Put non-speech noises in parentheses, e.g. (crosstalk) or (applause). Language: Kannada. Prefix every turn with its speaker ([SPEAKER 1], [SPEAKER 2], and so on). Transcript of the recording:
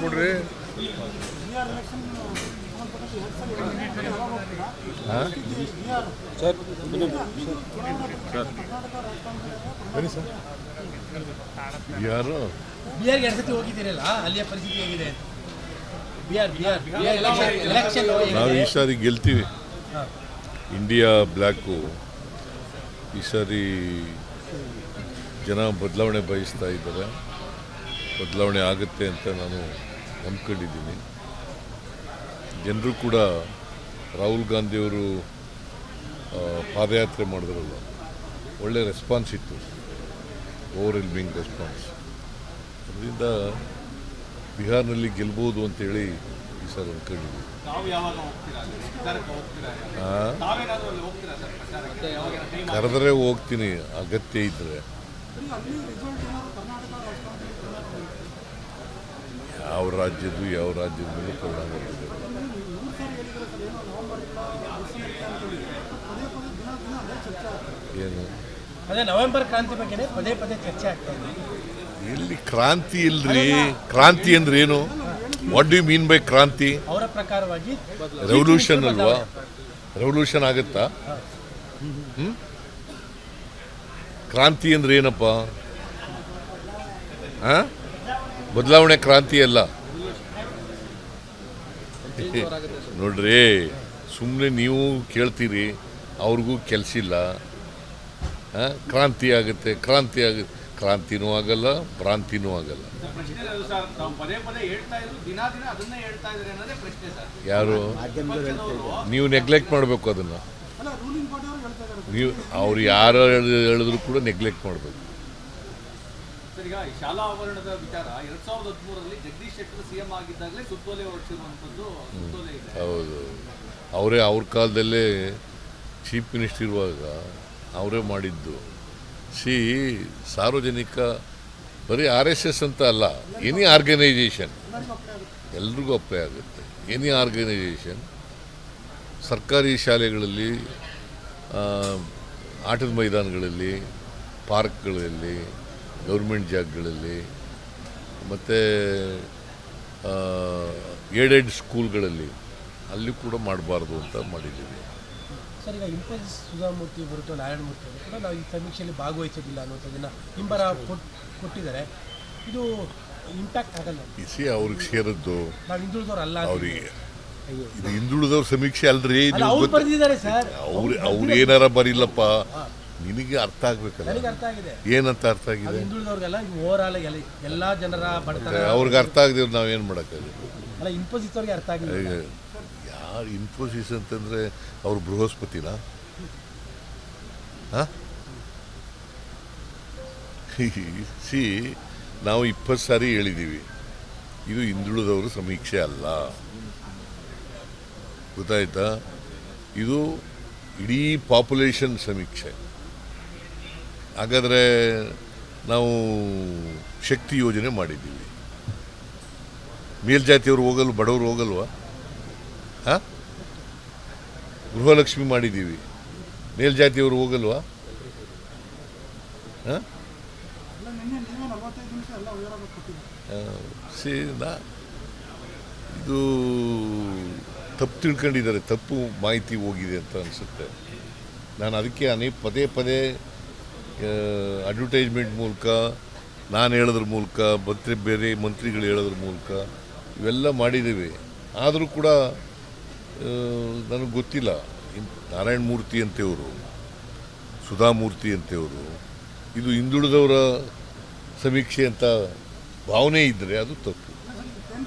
[SPEAKER 1] ಕೊಡ್ರಿ
[SPEAKER 2] ಸರ್
[SPEAKER 1] ಸರ್ ನಾವು ಈ ಸಾರಿ ಗೆಲ್ತೀವಿ. ಇಂಡಿಯಾ ಬ್ಲ್ಯಾಕು ಈ ಸಾರಿ ಜನ ಬದಲಾವಣೆ ಬಯಸ್ತಾ ಇದ್ದಾರೆ. ಬದಲಾವಣೆ ಆಗುತ್ತೆ ಅಂತ ನಾನು ನಂಬ್ಕೊಂಡಿದ್ದೀನಿ. ಜನರು ಕೂಡ ರಾಹುಲ್ ಗಾಂಧಿಯವರು ಪಾದಯಾತ್ರೆ ಮಾಡಿದ್ರಲ್ಲ ಒಳ್ಳೆ ರೆಸ್ಪಾನ್ಸ್ ಇತ್ತು. ಓವರ್ ಎಲ್ಮಿಂಗ್ ರೆಸ್ಪಾನ್ಸ್ ಅದರಿಂದ ಬಿಹಾರ್ನಲ್ಲಿ ಗೆಲ್ಬೋದು ಅಂತೇಳಿ ಈ ಸರ್
[SPEAKER 3] ಅಂದ್ಕೊಂಡಿದ್ವಿ
[SPEAKER 1] ಕರೆದ್ರೆ ಹೋಗ್ತೀನಿ ಅಗತ್ಯ ಇದ್ದರೆ ಯಾವ ರಾಜ್ಯದ್ದು ಯಾವ ರಾಜ್ಯದ ಮೇಲೆ ಪರಿಣಾಮ. ಏನು?
[SPEAKER 4] ಅದೇ ನವೆಂಬರ್ ಕ್ರಾಂತಿ ಬಗ್ಗೆ ಪದೇ ಪದೇ ಚರ್ಚೆ ಆಗ್ತಾ ಇದೆ.
[SPEAKER 1] ಎಲ್ಲಿ ಕ್ರಾಂತಿ ಇಲ್ರಿ? ಕ್ರಾಂತಿ ಅಂದ್ರೆ ಏನು? ವಾಟ್ ಡು ಮೀನ್ ಬೈ ಕ್ರಾಂತಿ?
[SPEAKER 4] ಅವರ ಪ್ರಕಾರವಾಗಿ
[SPEAKER 1] ರೆವಲ್ಯೂಷನ್ ಅಲ್ವಾ? ರೆವಲ್ಯೂಷನ್ ಆಗುತ್ತಾ? ಕ್ರಾಂತಿ ಅಂದ್ರೆ ಏನಪ್ಪ? ಆ? ಬದಲಾವಣೆ ಕ್ರಾಂತಿ ಅಲ್ಲ. ನೋಡ್ರಿ ಸುಮ್ಮನೆ ನೀವು ಕೇಳ್ತೀರಿ, ಅವ್ರಿಗೂ ಕೆಲಸ ಇಲ್ಲ? ಕ್ರಾಂತಿ ಆಗುತ್ತೆ ಕ್ರಾಂತಿ ಆಗುತ್ತೆ ಕ್ರಾಂತಿನೂ ಆಗಲ್ಲ, ಭ್ರಾಂತಿನೂ ಆಗಲ್ಲ. ಯಾರು? ನೀವು ನೆಗ್ಲೆಕ್ಟ್ ಮಾಡಬೇಕು ಅದನ್ನು. ನೀವು, ಅವ್ರು ಯಾರು ಹೇಳಿದ್ರು ಕೂಡ ನೆಗ್ಲೆಕ್ಟ್ ಮಾಡಬೇಕು.
[SPEAKER 3] ಈಗ ಶಾಲಾ ಆವರಣದ ವಿಚಾರ, ಎರಡ್ ಸಾವಿರದ ಹದಿಮೂರರಲ್ಲಿ ಜಗದೀಶ್ ಶೆಟ್ಟರ್ ಸಿಎಂ ಆಗಿದ್ದಾಗಲೇ ಸುತ್ತೋಲೆ ಹೊರಡಿಸಿರುವಂಥದ್ದು ಸುತ್ತೋಲೆ ಇದೆ.
[SPEAKER 1] ಹೌದು. ಅವರೇ ಅವ್ರ ಕಾಲದಲ್ಲೇ ಚೀಫ್ ಮಿನಿಸ್ಟರ್ ಇರುವಾಗ ಅವರೇ ಮಾಡಿದ್ದು. ಸಿ, ಸಾರ್ವಜನಿಕ, ಬರೀ ಆರ್ ಎಸ್ ಎಸ್ ಅಂತ ಅಲ್ಲ, ಎನಿ ಆರ್ಗನೈಜೇಷನ್ ಎಲ್ರಿಗೂ ಅಪ್ಲೈ ಆಗುತ್ತೆ. ಎನಿ ಆರ್ಗನೈಜೇಷನ್ ಸರ್ಕಾರಿ ಶಾಲೆಗಳಲ್ಲಿ ಆಟದ ಮೈದಾನಗಳಲ್ಲಿ, ಪಾರ್ಕ್ಗಳಲ್ಲಿ ಗೌರ್ಮೆಂಟ್ ಜಾಗಗಳಲ್ಲಿ ಮತ್ತು ಏಡೆಡ್ ಸ್ಕೂಲ್ಗಳಲ್ಲಿ ಅಲ್ಲಿ ಕೂಡ ಮಾಡಬಾರ್ದು ಅಂತ ಮಾಡಿದ್ದೀವಿ.
[SPEAKER 4] ಸರ್ ಈಗ ಇಂಪೋಸಿಸ್ ಸುಧಾಮೂರ್ತಿ ಬರುತ್ತೋ ನಾರಾಯಣಮೂರ್ತಿ ಮೂರ್ತಿ ಕೂಡ ನಾವು ಈ ಸಮೀಕ್ಷೆಯಲ್ಲಿ ಭಾಗವಹಿಸೋದಿಲ್ಲ ಅನ್ನೋದನ್ನ ಹಿಂಬರ ಕೊಟ್- ಕೊಟ್ಟಿದ್ದಾರೆ. ಇದು ಇಂಪ್ಯಾಕ್ಟ್ ಆಗಲ್ಲ.
[SPEAKER 1] ಇಸಿ ಅವ್ರಿಗೆ ಸೇರಿದ್ದು
[SPEAKER 4] ನಾವು ಹಿಂದುಳಿದವ್ರು ಅಲ್ಲ
[SPEAKER 1] ಅವರಿಗೆ. ಇದು ಹಿಂದುಳಿದವ್ರ ಸಮೀಕ್ಷೆ ಅಲ್ರಿ
[SPEAKER 4] ಅವ್ರು
[SPEAKER 1] ಏನಾರ ಬರಿಲ್ಲಪ್ಪ. ನಿನಗೆ ಅರ್ಥ ಆಗ್ಬೇಕಲ್ಲ.
[SPEAKER 4] ನನಗೆ ಅರ್ಥ ಆಗಿದೆ.
[SPEAKER 1] ಏನಂತ ಅರ್ಥ
[SPEAKER 4] ಅದು
[SPEAKER 1] ಆಗಿದೆ
[SPEAKER 4] ಹಿಂದುಳಿದವ್ರಿಗೆಲ್ಲ ಓವರ್ ಆಲ್ ಎಲ್ಲ ಜನರ ಬಡತನ
[SPEAKER 1] ಅವ್ರಿಗೆ ಅರ್ಥ ಆಗದೆ ನಾವೇನು ಮಾಡೋಕ್ಕಾಗುತ್ತೆ
[SPEAKER 4] ಅಲ್ಲ ಇನ್ಫೋಸಿಸ್ ಅವ್ರಿಗೆ ಅರ್ಥ
[SPEAKER 1] ಈಗ ಯಾರು ಇನ್ಫೋಸಿಸ್ ಅಂತಂದ್ರೆ ಅವ್ರು ಬೃಹಸ್ಪತಿನ? (laughs) ಸಿ ನಾವು ಇಪ್ಪತ್ತು ಸಾರಿ ಹೇಳಿದ್ದೀವಿ ಇದು ಹಿಂದುಳಿದವರು ಸಮೀಕ್ಷೆ ಅಲ್ಲ. ಗೊತ್ತಾಯ್ತಾ? ಇದು ಇಡೀ ಪಾಪ್ಯುಲೇಷನ್ ಸಮೀಕ್ಷೆ. ಹಾಗಾದರೆ ನಾವು ಶಕ್ತಿ ಯೋಜನೆ ಮಾಡಿದ್ದೀವಿ. ಮೇಲ್ಜಾತಿಯವರು ಹೋಗಲು ಬಡವರು ಹೋಗಲ್ವಾ? ಹಾಂ? ಗೃಹಲಕ್ಷ್ಮಿ ಮಾಡಿದ್ದೀವಿ. ಮೇಲ್ಜಾತಿಯವರು ಹೋಗಲ್ವಾ? ಹಾಂ? ಇದು ತಪ್ಪು ತಿಳ್ಕೊಂಡಿದ್ದಾರೆ, ತಪ್ಪು ಮಾಹಿತಿ ಹೋಗಿದೆ ಅಂತ ಅನಿಸುತ್ತೆ. ನಾನು ಅದಕ್ಕೆ ಅನೇಕ ಪದೇ ಪದೇ ಅಡ್ವರ್ಟೈಸ್ಮೆಂಟ್ ಮೂಲಕ, ನಾನು ಹೇಳೋದ್ರ ಮೂಲಕ ಮಂತ್ರಿ ಬೇರೆ ಮಂತ್ರಿಗಳು ಹೇಳೋದ್ರ ಮೂಲಕ ಇವೆಲ್ಲ ಮಾಡಿದ್ದೀವಿ. ಆದರೂ ಕೂಡ ನನಗೆ ಗೊತ್ತಿಲ್ಲ. ನಾರಾಯಣ ಮೂರ್ತಿ ಅಂತೆಯವರು ಸುಧಾಮೂರ್ತಿ ಅಂತೆಯವರು, ಇದು ಹಿಂದುಳಿದವರ ಸಮೀಕ್ಷೆ ಅಂತ ಭಾವನೆ ಇದ್ದರೆ ಅದು ತಪ್ಪು.